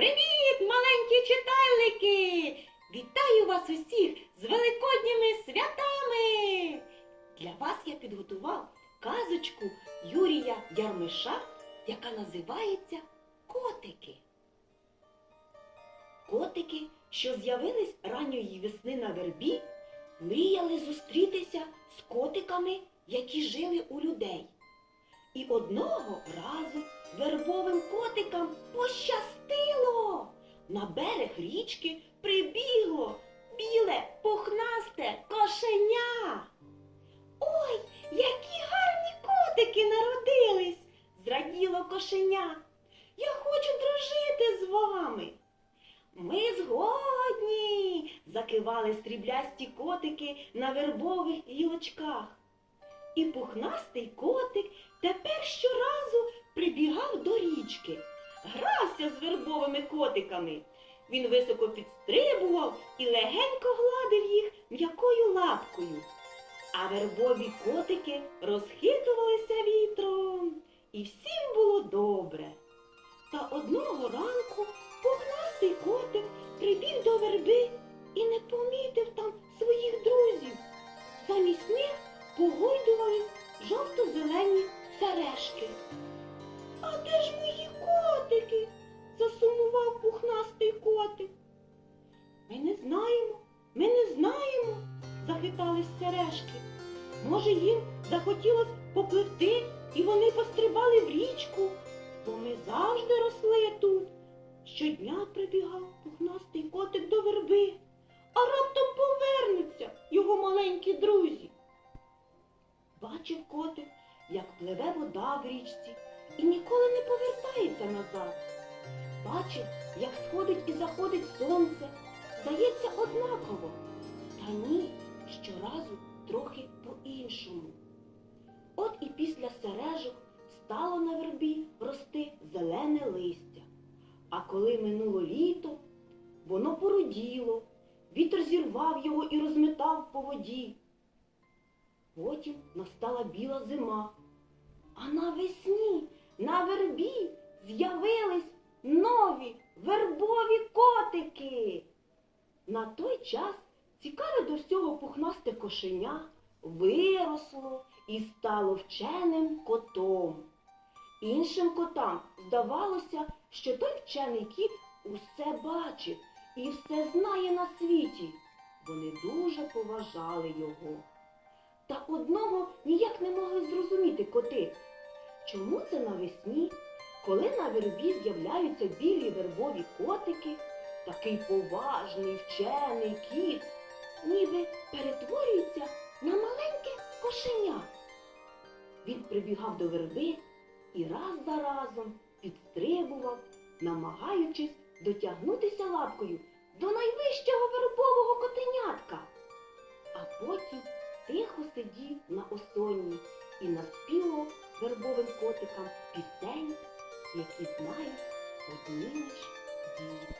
Привіт, маленькі читальники! Вітаю вас усіх з великодніми святами! Для вас я підготував казочку Юрія Ярмиша, яка називається Котики. Котики, що з'явились ранньої весни на вербі, мріяли зустрітися з котиками, які жили у людей. І одного разу вербовим котикам пощастило. На берег річки прибігло біле пухнасте кошеня. Ой, які гарні котики народились, зраділо кошеня. Я хочу дружити з вами. Ми згодні, закивали сріблясті котики на вербових гілочках. І пухнастий котик тепер щоразу прибігав до річки, грався з вербовими котиками. Він високо підстрибував і легенько гладив їх м'якою лапкою. А вербові котики розхитувалися вітром, і всім було добре. Та одного ранку пухнастий котик прибіг до верби і не помітив А де ж мої котики? засумував пухнастий котик. Ми не знаємо, ми не знаємо, захитались сережки. Може, їм захотілось попливти, і вони пострибали в річку, бо ми завжди росли тут. Щодня прибігав пухнастий котик до верби, а раптом повернуться його маленькі друзі. Бачив котик, як пливе вода в річці і ніколи не повертається назад. Бачив, як сходить і заходить сонце. Здається, однаково. Та ні, щоразу трохи по-іншому. От і після сережок стало на вербі рости зелене листя. А коли минуло літо, воно породіло, вітер зірвав його і розметав по воді. Потім настала біла зима, а навесні на вербі з'явились нові вербові котики. На той час цікаве до всього пухнасте кошеня виросло і стало вченим котом. Іншим котам здавалося, що той вчений кіт усе бачить і все знає на світі. Вони дуже поважали його. Та одного ніяк не могли зрозуміти коти. Чому це навесні, коли на вербі з'являються білі вербові котики, такий поважний вчений кіт, ніби перетворюється на маленьке кошеня. Він прибігав до верби і раз за разом підстрибував, намагаючись дотягнутися лапкою до найвищого вербового котенятка. А потім тихо сидів на осонні і наспівав вербовим котикам пісень, які знають одні лиш діти.